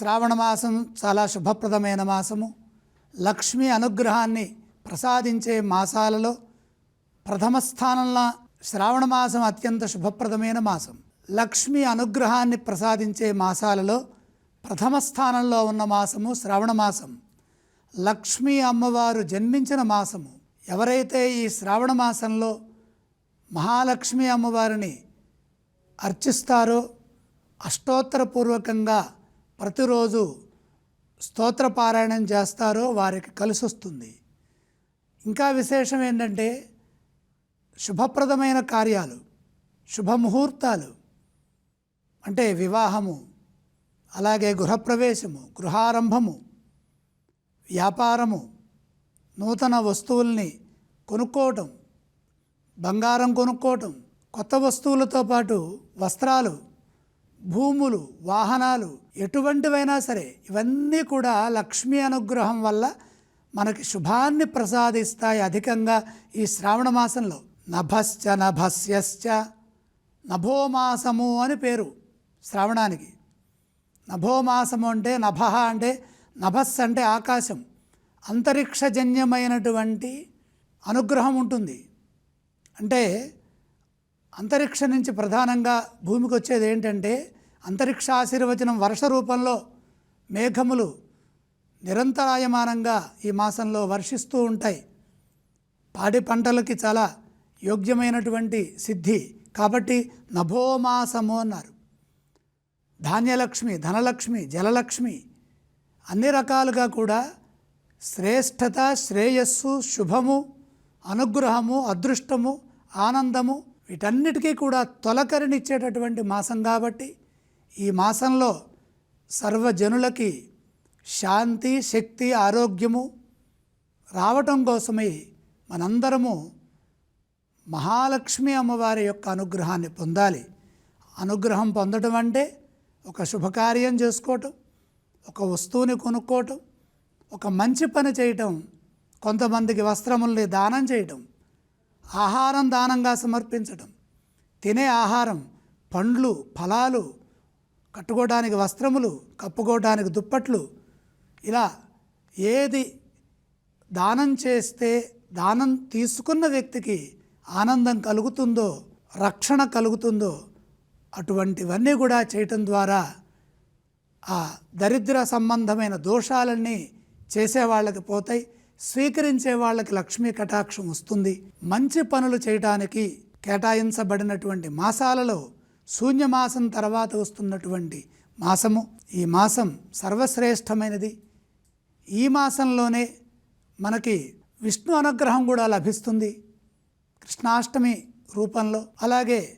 శ్రావణ మాసం చాలా శుభప్రదమైన మాసము. లక్ష్మి అనుగ్రహాన్ని ప్రసాదించే మాసాలలో ప్రథమ స్థానంలో శ్రావణ మాసం అత్యంత శుభప్రదమైన మాసం. లక్ష్మి అనుగ్రహాన్ని ప్రసాదించే మాసాలలో ప్రథమ స్థానంలో ఉన్న మాసము శ్రావణ మాసం. లక్ష్మీ అమ్మవారు జన్మించిన మాసము. ఎవరైతే ఈ శ్రావణ మాసంలో మహాలక్ష్మి అమ్మవారిని అర్చిస్తారో అష్టోత్తరపూర్వకంగా ప్రతిరోజు స్తోత్రపారాయణం చేస్తారో వారికి కలిసి వస్తుంది ఇంకా విశేషం ఏంటంటే శుభప్రదమైన కార్యాలు శుభముహూర్తాలు అంటే వివాహము అలాగే గృహప్రవేశము గృహారంభము వ్యాపారము నూతన వస్తువుల్ని కొనుక్కోవటం బంగారం కొనుక్కోవటం కొత్త వస్తువులతో పాటు వస్త్రాలు భూములు వాహనాలు ఎటువంటివైనా సరే ఇవన్నీ కూడా లక్ష్మీ అనుగ్రహం వల్ల మనకి శుభాన్ని ప్రసాదిస్తాయి అధికంగా ఈ శ్రావణ మాసంలో. నభశ్చ నభస్యశ్చ నభోమాసము అని పేరు శ్రావణానికి. నభోమాసము అంటే నభ అంటే నభస్ అంటే ఆకాశం. అంతరిక్షజన్యమైనటువంటి అనుగ్రహం ఉంటుంది. అంటే అంతరిక్షం నుంచి ప్రధానంగా భూమికి వచ్చేది ఏంటంటే అంతరిక్ష ఆశీర్వచనం వర్ష రూపంలో మేఘములు నిరంతరాయమానంగా ఈ మాసంలో వర్షిస్తూ ఉంటాయి. పాడి పంటలకి చాలా యోగ్యమైనటువంటి సిద్ధి. కాబట్టి నభోమాసము అన్నారు. ధాన్యలక్ష్మి ధనలక్ష్మి జలలక్ష్మి అన్ని రకాలుగా కూడా శ్రేష్టత శ్రేయస్సు శుభము అనుగ్రహము అదృష్టము ఆనందము వీటన్నిటికీ కూడా తొలకరినిచ్చేటటువంటి మాసం కాబట్టి ఈ మాసంలో సర్వజనులకి శాంతి శక్తి ఆరోగ్యము రావటం కోసమై మనందరము మహాలక్ష్మి అమ్మవారి యొక్క అనుగ్రహాన్ని పొందాలి. అనుగ్రహం పొందడం అంటే ఒక శుభకార్యం చేసుకోవటం ఒక వస్తువుని కొనుక్కోవటం ఒక మంచి పని చేయటం కొంతమందికి వస్త్రముల్ని దానం చేయటం ఆహారం దానంగా సమర్పించటం తినే ఆహారం పండ్లు ఫలాలు కట్టుకోవడానికి వస్త్రములు కప్పుకోవడానికి దుప్పట్లు ఇలా ఏది దానం చేస్తే దానం తీసుకున్న వ్యక్తికి ఆనందం కలుగుతుందో రక్షణ కలుగుతుందో అటువంటివన్నీ కూడా చేయటం ద్వారా ఆ దరిద్ర సంబంధమైన దోషాలన్నీ చేసేవాళ్ళకి పోతాయి. స్వీకరించే వాళ్ళకి లక్ష్మీ కటాక్షం వస్తుంది. మంచి పనులు చేయటానికి కేటాయించబడినటువంటి మాసాలలో శూన్యమాసం తర్వాత వస్తున్నటువంటి మాసము. ఈ మాసం సర్వశ్రేష్టమైనది. ఈ మాసంలోనే మనకి విష్ణు అనుగ్రహం కూడా లభిస్తుంది. కృష్ణాష్టమి రూపంలో. అలాగే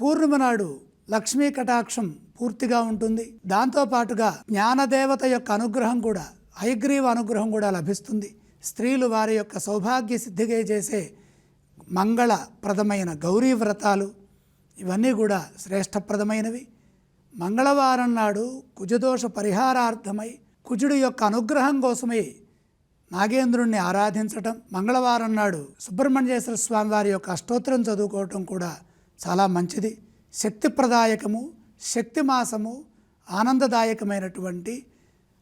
పూర్ణిమ నాడు లక్ష్మీ కటాక్షం పూర్తిగా ఉంటుంది. దాంతోపాటుగా జ్ఞానదేవత యొక్క అనుగ్రహం కూడా హయగ్రీవ అనుగ్రహం కూడా లభిస్తుంది. స్త్రీలు వారి యొక్క సౌభాగ్య సిద్ధిగా చేసే మంగళప్రదమైన గౌరీ వ్రతాలు ఇవన్నీ కూడా శ్రేష్టప్రదమైనవి. మంగళవారం నాడు కుజదోష పరిహారార్థమై కుజుడి యొక్క అనుగ్రహం కోసమై నాగేంద్రుణ్ణి ఆరాధించటం మంగళవారం నాడు సుబ్రహ్మణ్యేశ్వర స్వామి వారి యొక్క అష్టోత్తరం చదువుకోవటం కూడా చాలా మంచిది. శక్తిప్రదాయకము శక్తి మాసము ఆనందదాయకమైనటువంటి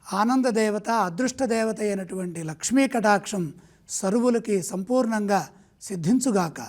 ఆనందదేవత అదృష్టదేవత అయినటువంటి లక్ష్మీ కటాక్షం సరువులకి సంపూర్ణంగా సిద్ధించుగాక.